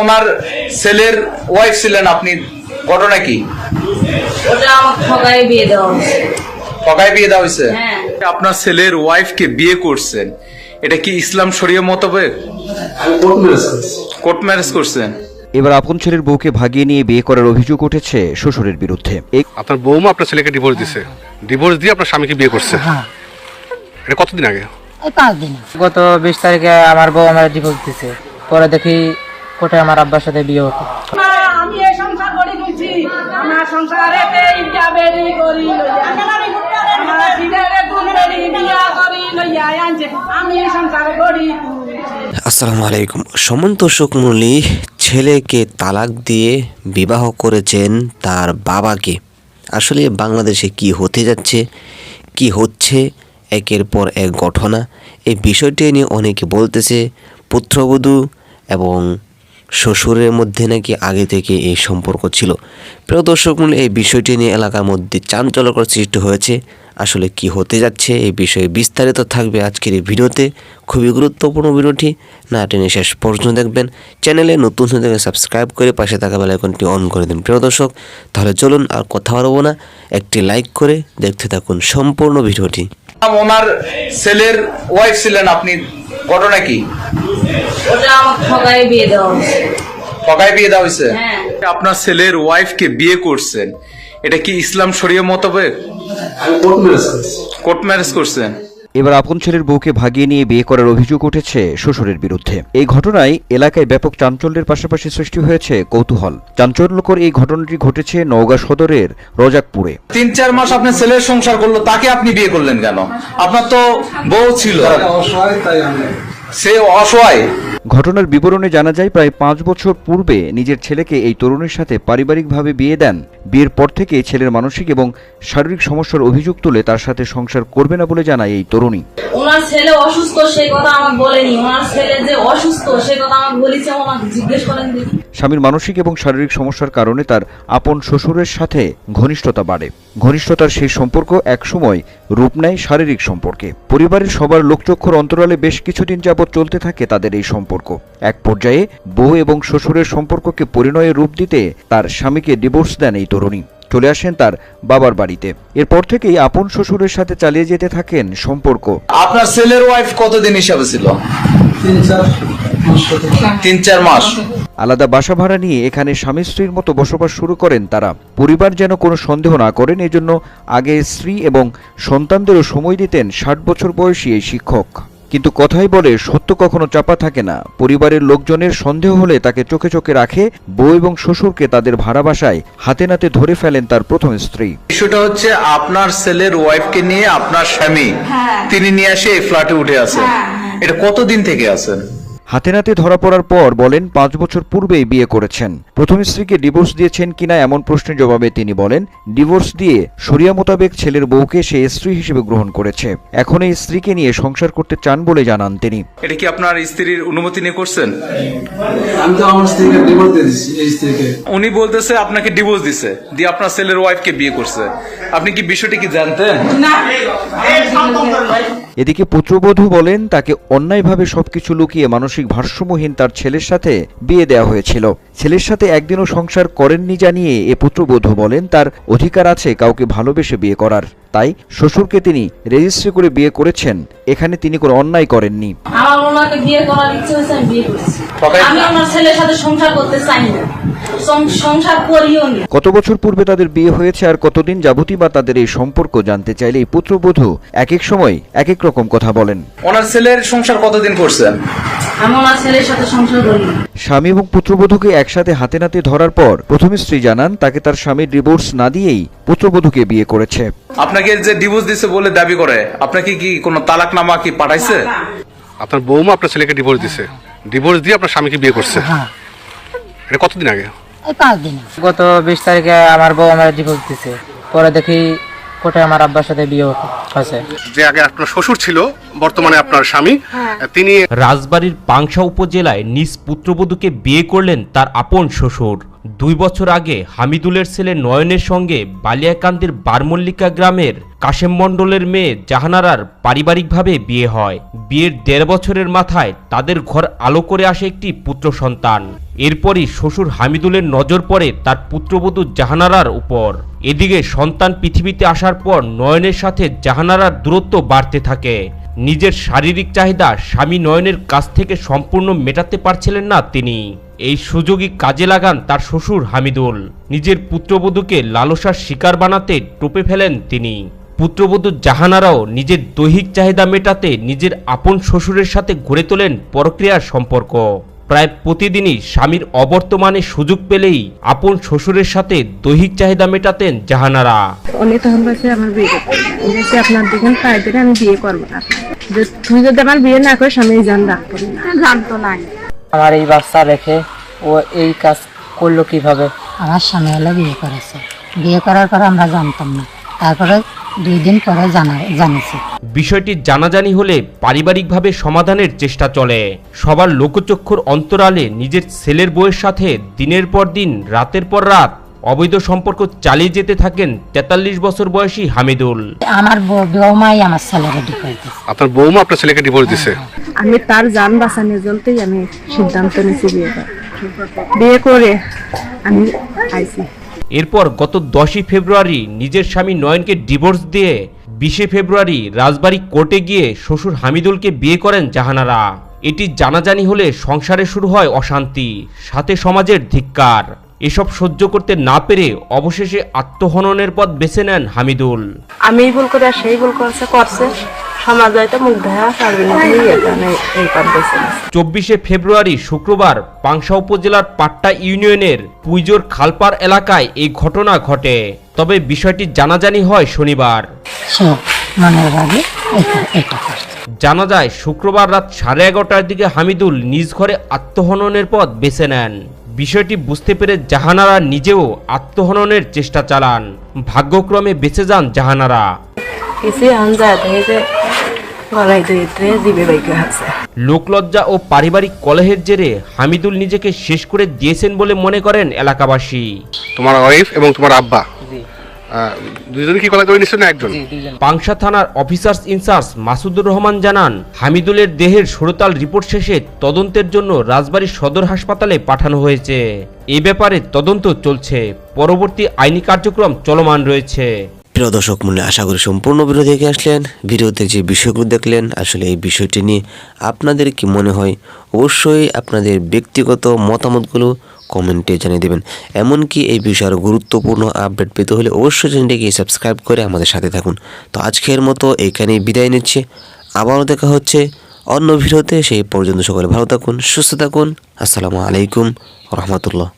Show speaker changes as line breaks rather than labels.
ওনার ছেলের ওয়াইফ ছিলেন আপনি ঘটনা কি?
ওটা আমার বিয়ে দেওয়া হয়েছে।
ঠকায় বিয়ে দেওয়া হয়েছে?
হ্যাঁ।
আপনার ছেলের ওয়াইফকে বিয়ে করছেন এটা কি ইসলাম শরীয় মোতাবেক কোর্ট ম্যারেজ করছেন।
এবার আপন ছেলের বউকে ভাগিয়ে নিয়ে বিয়ে করার অভিযোগ উঠেছে শ্বশুরের বিরুদ্ধে। এই
আপনার বৌমা আপনার ছেলেকে ডিভোর্স দিছে। ডিভোর্স দিয়ে আপনার স্বামীকে বিয়ে করছে। এটা কতদিন আগে?
এই পাঁচ দিন।
গত বিশ তারিখে আমার বউ আমার ডিভোর্স দিছে। পরে দেখি কোর্টে আমার আব্বার সাথে বিয়ে হতো?
আমি এই সংসার করি আমার সংসারে ইটা বেরি করি আমি এই সংসার
আসসালামু আলাইকুম। সমন্ত সুকমুলি ছেলেকে তালাক দিয়ে বিবাহ করেছেন তার বাবাকে। আসলে বাংলাদেশে কি হতে যাচ্ছে কি হচ্ছে একের পর এক ঘটনা এই বিষয়টি নিয়ে অনেকে বলতেছে পুত্রবধূ এবং শ্বশুরের মধ্যে নাকি আগে থেকে এই সম্পর্ক ছিল। প্রিয় দর্শক মূল এই বিষয়টি নিয়ে এলাকার মধ্যে চাঞ্চল্যকর সৃষ্টি হয়েছে। আসলে কি হতে যাচ্ছে এই বিষয়ে বিস্তারিত থাকবে আজকের এই ভিডিওতে। খুবই গুরুত্বপূর্ণ ভিডিওটি না টেনে শেষ পর্যন্ত দেখবেন। চ্যানেলে নতুন থেকে সাবস্ক্রাইব করে পাশে থাকা বেল আইকনটি অন করে দিন। প্রিয় দর্শক, তাহলে চলুন আর কথা বাড়বো না। একটি লাইক করে দেখতে থাকুন সম্পূর্ণ ভিডিওটি।
ওনার ছেলের ওয়াইফ ছিলেন আপনি। ঘটনা কি?
ওটা আমার ঠগাই বিয়ে দেওয়া হয়েছে।
ঠকায় বিয়ে দেওয়া হয়েছে?
হ্যাঁ।
আপনার ছেলের ওয়াইফকে বিয়ে করছেন। এটা কি ইসলাম শরীয় মোতাবেক কোর্ট ম্যারেজ করছেন।
এবার আপন ছেলের বউকে ভাগিয়ে নিয়ে বিয়ে করার অভিযোগ উঠেছে শ্বশুরের বিরুদ্ধে। এই ঘটনায় এলাকায় ব্যাপক চাঞ্চল্যের পাশাপাশি সৃষ্টি হয়েছে কৌতূহল। চাঞ্চল্যকর এই ঘটনাটি ঘটেছে নওগাঁ সদরের রজাকপুরে।
তিন চার মাস আপনার ছেলের সংসার করল তাকে আপনি বিয়ে করলেন কেন? আপনার তো বউ ছিল। সে অসহায়।
ঘটনার বিবরণে জানা যায় প্রায় পাঁচ বছর পূর্বে নিজের ছেলেকে এই তরুণীর সাথে পারিবারিকভাবে বিয়ে দেন। বিয়ের পর থেকে ছেলের মানসিক এবং শারীরিক সমস্যার অভিযোগ তুলে তার সাথে সংসার করবে না বলে জানায় এই তরুণী।
ওনার ছেলে অসুস্থ সেই কথা আমাকে বলেনি। ওনার ছেলে যে অসুস্থ সেই কথা আমাকে বলেছে আমাকে জিজ্ঞেস করেন
স্বামীর মানসিক এবং শারীরিক সমস্যার কারণে তার আপন শ্বশুরের সাথে ঘনিষ্ঠতা বাড়ে। ঘনিষ্ঠতার সেই সম্পর্ক একসময় রূপ নেয় শারীরিক সম্পর্কে। পরিবারের সবার লোকচক্ষুর অন্তরালে বেশ কিছুদিন যাবৎ চলতে থাকে তাদের এই সম্পর্ক। এক পর্যায়ে বউ এবং শ্বশুরের সম্পর্ককে পরিণয়ে রূপ দিতে তার স্বামীকে ডিভোর্স দেন এই তরুণী। চলে আসেন তার বাবার বাড়িতে। এরপর থেকেই আপন শ্বশুরের সাথে চালিয়ে যেতে থাকেন সম্পর্ক।
আপনার ছেলের ওয়াইফ কতদিন হিসাবে ছিল? তিন চার মাস।
আলাদা বাসা ভাড়া নিয়ে এখানে স্বামী স্ত্রীর মতো বসবাস শুরু করেন তারা। পরিবার যেন কোনো সন্দেহ না করেন এজন্য আগে স্ত্রী এবং সন্তানদেরও সময় দিতেন ষাট বছর বয়সী এই শিক্ষক। কিন্তু কথাই বলে সত্য কখনো চাপা থাকে না। পরিবারের লোকজনের সন্দেহ হলে তাকে চোখে চোখে রাখে বউ এবং শ্বশুরকে তাদের ভাড়া বাসায় হাতে নাতে ধরে ফেলেন তার প্রথম স্ত্রী।
বিষয়টা হচ্ছে আপনার ছেলের ওয়াইফকে নিয়ে আপনার স্বামী তিনি নিয়ে আসে এই ফ্ল্যাটে উঠে আছেন। এটা কতদিন থেকে আছেন?
হাতে নাতে ধরা পড়ার পর বলেন পাঁচ বছর পূর্বেই বিয়ে করেছেন। প্রথম স্ত্রীকে ডিভোর্স দিয়েছেন কিনা এমন প্রশ্নের জবাবে তিনি বলেন ডিভোর্স দিয়ে শরিয়া মোতাবেক ছেলের বউকে সে স্ত্রী হিসেবে গ্রহণ করেছে। এখন এই স্ত্রীকে নিয়ে সংসার করতে চান বলে জানান তিনি।
এটা কি আপনার স্ত্রীর অনুমতি নিয়ে করছেন?
আমি তো আমার স্ত্রীকে ডিভোর্স দিয়ে এই স্ত্রীকে।
উনি বলতেছে আপনাকে ডিভোর্স দিছে দিয়ে আপনার ছেলের ওয়াইফকে বিয়ে করছে। আপনি কি বিষয়টি কি জানতেন?
এদিকে পুত্রবধূ বলেন, তাকে অন্যায়ভাবে সবকিছু লুকিয়ে মানসিক ভারসাম্যহীন তার ছেলের সাথে বিয়ে দেওয়া হয়েছিল। ছেলের সাথে একদিনও সংসার করেননি জানিয়ে এ পুত্রবধূ বলেন, তার অধিকার আছে কাউকে ভালোবেসে বিয়ে করার। তাই শ্বশুরকে তিনি রেজিস্ট্রি করে বিয়ে করেছেন। এখানে তিনি কোনো অন্যায় করেননি।
আমার ওনাকে বিয়ে করার ইচ্ছে হয়েছে আমি বিয়ে করছি। আমি আমার ছেলের সাথে সংসার করতে চাই না।
কত বছর পূর্বে তাদের বিয়ে হয়েছে আর কতদিন যাবতই বা তাদের এই সম্পর্ক জানতে চাইলে এই পুত্রবধূ এক এক সময় এক এক রকম কথা বলেন।
ওনার ছেলের সংসার কতদিন করছেন?
আমি ওনার ছেলের সাথে সংসার করি
স্বামী এবং পুত্রবধূকে একসাথে হাতে নাতে ধরার পর প্রথম স্ত্রী জানান তাকে তার স্বামীর ডিভোর্স না দিয়েই পুত্রবধূকে বিয়ে করেছে।
আপনাকে যে ডিভোর্স দিছে বলে দাবি করে আপনাকে কি কোনো তালাকনামা কি পাঠাইছে?
আপনার বৌমা আপনার ছেলেকে ডিভোর্স দিছে। ডিভোর্স দিয়ে আপনার স্বামীকে বিয়ে করছে। এটা কতদিন আগে?
পাঁচ দিন।
গত বিশ তারিখে আমার বউ আমার ডিভোর্স দিছে। পরে দেখি কোর্টে আমার আব্বার সাথে বিয়ে হতো
যে আগে আপনার শ্বশুর ছিল বর্তমানে আপনার স্বামী তিনি
রাজবাড়ির পাংশা উপজেলায় নিজ পুত্রবধূকে বিয়ে করলেন তার আপন শ্বশুর। দুই বছর আগে হামিদুলের ছেলে নয়নের সঙ্গে বালিয়াকান্দির বারমল্লিকা গ্রামের কাশেম মণ্ডলের মেয়ে জাহানারার পারিবারিকভাবে বিয়ে হয়। বিয়ের দেড় বছরের মাথায় তাদের ঘর আলো করে আসে একটি পুত্র সন্তান। এরপরই শ্বশুর হামিদুলের নজর পড়ে তার পুত্রবধূ জাহানারার উপর। এদিকে সন্তান পৃথিবীতে আসার পর নয়নের সাথে জাহানারার দূরত্ব বাড়তে থাকে। নিজের শারীরিক চাহিদা স্বামী নয়নের কাছ থেকে সম্পূর্ণ মেটাতে পারছিলেন না তিনি। এই সুযোগই কাজে লাগান তার শ্বশুর হামিদুল। নিজের পুত্রবধূকে লালসার শিকার বানাতে টোপে ফেলেন তিনি। পুত্রবধূ জাহানারাও নিজের দৈহিক চাহিদা মেটাতে নিজের আপন শ্বশুরের সাথে গড়ে তোলেন পরক্রিয়ার সম্পর্ক। প্রায় প্রতিদিনই স্বামীর অবর্তমানে সুযোগ পেলেই আপন শ্বশুরের সাথে দৈহিক চাহিদা মেটাতেন জাহানারা।
উনি তখন বলছে আমার বিয়ে করতে। আপনার দিকে পায়ে আমি বিয়ে করব না। যে তুই যদি আমার বিয়ে না করিস আমি এই জান রাখব না। জানতো নাই
আমার এই বাচ্চা রেখে ও এই কাজ করল কীভাবে?
আমার স্বামী হলো বিয়ে করেছে। বিয়ে করার পর আমরা জানতাম না। তারপরে দুই দিন পরে জানা জানিয়েছি।
বিষয়টি জানাজানি হলে পারিবারিকভাবে সমাধানের চেষ্টা চলে। সবার লোকচক্ষুর অন্তরালে নিজের ছেলের বইয়ের সাথে দিনের পর দিন রাতের পর রাত অবৈধ সম্পর্ক চালিয়ে যেতে থাকেন তেতাল্লিশ বছর বয়সী হামিদুল।
আমার বৌমাই আমার ছেলে রেডি
আপনার বৌমা আপনার ছেলেকে ডিভোর্স দিছে?
আমি তার জান বাঁচানোর জন্যই আমি সিদ্ধান্ত নিয়েছি বিয়ে বিয়ে করে আমি আইছি।
এরপর গত দশই ফেব্রুয়ারি নিজের স্বামী নয়নকে ডিভোর্স দিয়ে বিশে ফেব্রুয়ারি রাজবাড়ী কোর্টে গিয়ে শ্বশুর হামিদুলকে বিয়ে করেন জাহানারা। এটি জানাজানি হলে সংসারে শুরু হয় অশান্তি সাথে সমাজের ধিক্কার। এসব সহ্য করতে না পেরে অবশেষে আত্মহননের পথ বেছে নেন হামিদুল।
আমি ভুল করে আর সেই ভুল করছে করছে। সমাজ হয়তো মুখ দেখা।
চব্বিশে ফেব্রুয়ারি শুক্রবার পাংশা উপজেলার পাট্টা ইউনিয়নের পুইজোর খালপার এলাকায় এই ঘটনা ঘটে। তবে বিষয়টি জানাজানি হয় শনিবার। জানা যায় শুক্রবার রাত সাড়ে এগারোটার দিকে হামিদুল নিজ ঘরে আত্মহননের পথ বেছে নেন। বিষয়টি বুঝতে পেরে জাহানারা নিজেও আত্মহননের চেষ্টা চালান। ভাগ্যক্রমে বেঁচে যান জাহানারা। লোকলজ্জা ও পারিবারিক কলহের জেরে হামিদুল নিজেকে শেষ করে দিয়েছেন বলে মনে করেন এলাকাবাসী।
তোমার ওয়াইফ এবং তোমার আব্বা। দুজনে কি কলা করে না একজন?
পাংশা থানার অফিসার্স ইনচার্জ মাসুদুর রহমান জানান হামিদুলের দেহের সুরতাল রিপোর্ট শেষে তদন্তের জন্য রাজবাড়ী সদর হাসপাতালে পাঠানো হয়েছে। এ ব্যাপারে তদন্ত চলছে। পরবর্তী আইনি কার্যক্রম চলমান রয়েছে।
প্রিয় দর্শক মূল্যে আশা করি সম্পূর্ণ ভিডিও দেখে আসলেন। ভিডিওতে যে বিষয়গুলো দেখলেন, আসলে এই বিষয়টি নিয়ে আপনাদের কি মনে হয়, অবশ্যই আপনাদের ব্যক্তিগত মতামতগুলো কমেন্টে জানিয়ে দেবেন। এমনকি এই বিষয়ের গুরুত্বপূর্ণ আপডেট পেতে হলে অবশ্যই চ্যানেলটিকে সাবস্ক্রাইব করে আমাদের সাথে থাকুন। তো আজকের মতো এখানেই বিদায় নিচ্ছে। আবারও দেখা হচ্ছে অন্য ভিডিওতে। সেই পর্যন্ত সকলে ভালো থাকুন, সুস্থ থাকুন। আসসালামু আলাইকুম রহমতুল্লাহ।